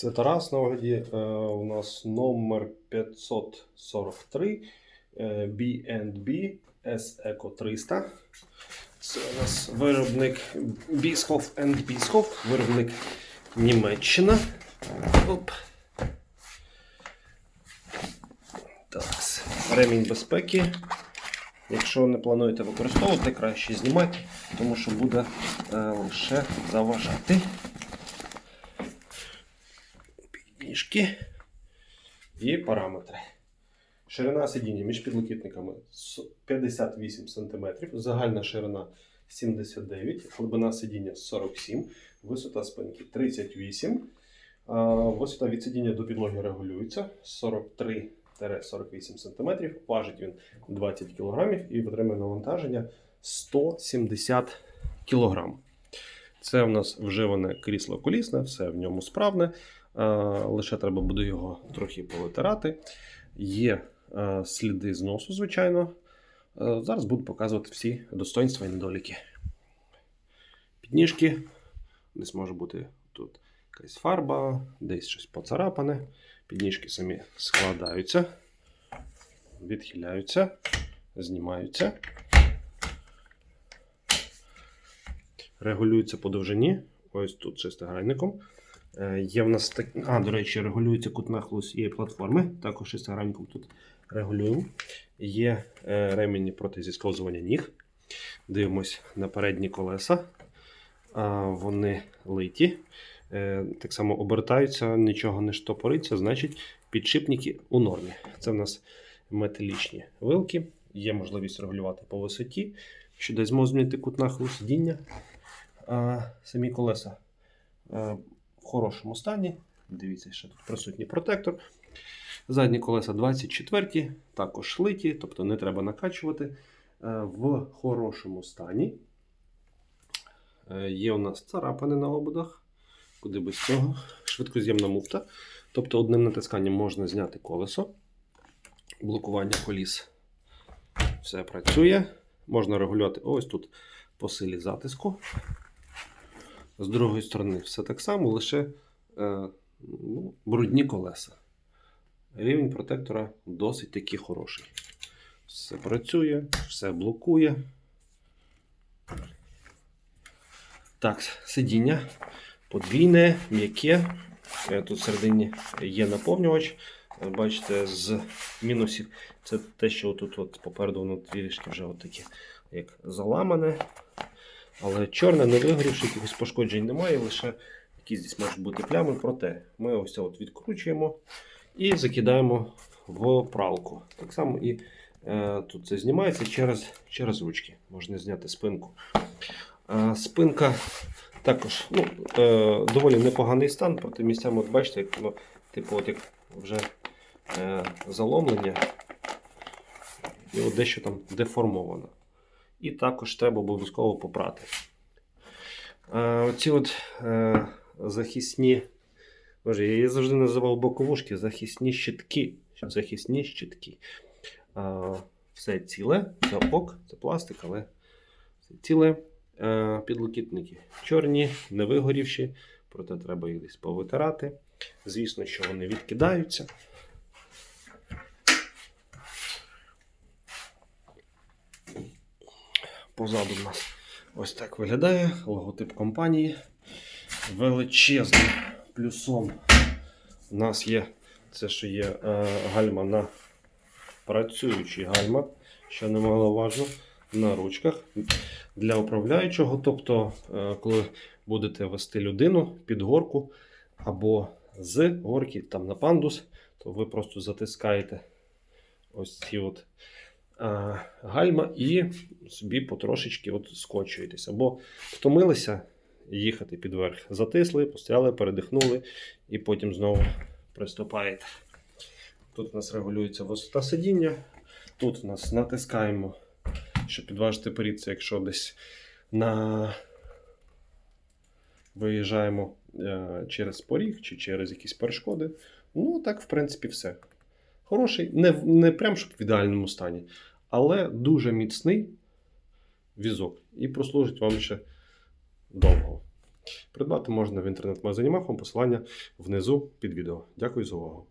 Це Тарас на огляді. Е, у нас номер 543 е, B&B S Eco 300. Це у нас виробник Бісков Бісков, виробник Німеччина. Оп. Так, ремінь безпеки. Якщо не плануєте використовувати, краще знімати, тому що буде е, лише заважати. Підніжки і параметри. Ширина сидіння між підлокітниками 58 см, загальна ширина 79 глибина сидіння 47 висота спинки 38 а, Висота від сидіння до підлоги регулюється 43-48 см. Важить він 20 кг і витримує навантаження 170 кг. Це в нас вживане крісло колісне, все в ньому справне. Е, Лише треба буде його трохи повитирати. Є е, сліди зносу, звичайно. Е, Зараз буду показувати всі достоинства і недоліки. Підніжки. Десь може бути тут якась фарба, десь щось поцарапане. Підніжки самі складаються, відхиляються, знімаються. Регулюються по довжині. Ось тут шестигранником. Е, Є в нас так. А, до речі, регулюється кут нахилу цієї платформи. Також шестигранником тут регулюємо. Є е, ремені проти зісковзування ніг. Дивимось на передні колеса. А, Вони литі. Е, Так само обертаються, нічого не штопориться, значить підшипники у нормі. Це в нас металічні вилки. Є можливість регулювати по висоті, що десь зможе змінити кут нахилу сидіння. А, Самі колеса е, в хорошому стані. Дивіться, ще тут присутній протектор. Задні колеса 24, також литі, тобто не треба накачувати. Е, В хорошому стані. Е, Є у нас царапини на ободах. Куди без цього. Швидкоз'ємна муфта. Тобто одним натисканням можна зняти колесо. Блокування коліс. Все працює. Можна регулювати ось тут по силі затиску. З другої сторони все так само, лише е, ну, брудні колеса. Рівень протектора досить таки хороший. Все працює, все блокує. Так, сидіння подвійне, м'яке. Е, Тут всередині є наповнювач. Е, Бачите, з мінусів це те, що тут попереду воно трішки вже от таке, як заламане. Але чорне, не вигорівши, якихось пошкоджень немає, лише якісь десь можуть бути плями. Проте ми ось це от відкручуємо і закидаємо в пралку. Так само і е, тут це знімається через, через ручки. Можна зняти спинку. Е, спинка також ну, е, доволі непоганий стан, проте місцями, от бачите, як воно, типу, от як вже е, заломлення, і от дещо там деформовано. І також треба обов'язково попрати. Е, оці от е, захисні, боже, я завжди називав боковушки, захисні щитки. Захисні щитки. Е, все ціле, це ок, це пластик, але все ціле. Підлокітники чорні, не вигорівші, проте треба їх десь повитирати. Звісно, що вони відкидаються. Позаду в нас ось так виглядає логотип компанії. Величезним плюсом у нас є це, що є е, гальма на працюючий гальма, що немаловажно, на ручках для управляючого. Тобто, е, коли будете вести людину під горку або з горки там на пандус, то ви просто затискаєте ось ці от гальма і собі потрошечки от скочуєтесь. Або втомилися їхати підверх. Затисли, постояли, передихнули і потім знову приступаєте. Тут у нас регулюється висота сидіння. Тут у нас натискаємо, щоб підважити перід, це якщо десь на виїжджаємо е, через поріг чи через якісь перешкоди. Ну, так, в принципі, все. Хороший, не, не прям щоб в ідеальному стані, але дуже міцний візок і прослужить вам ще довго. Придбати можна в інтернет-магазині Махом, посилання внизу під відео. Дякую за увагу.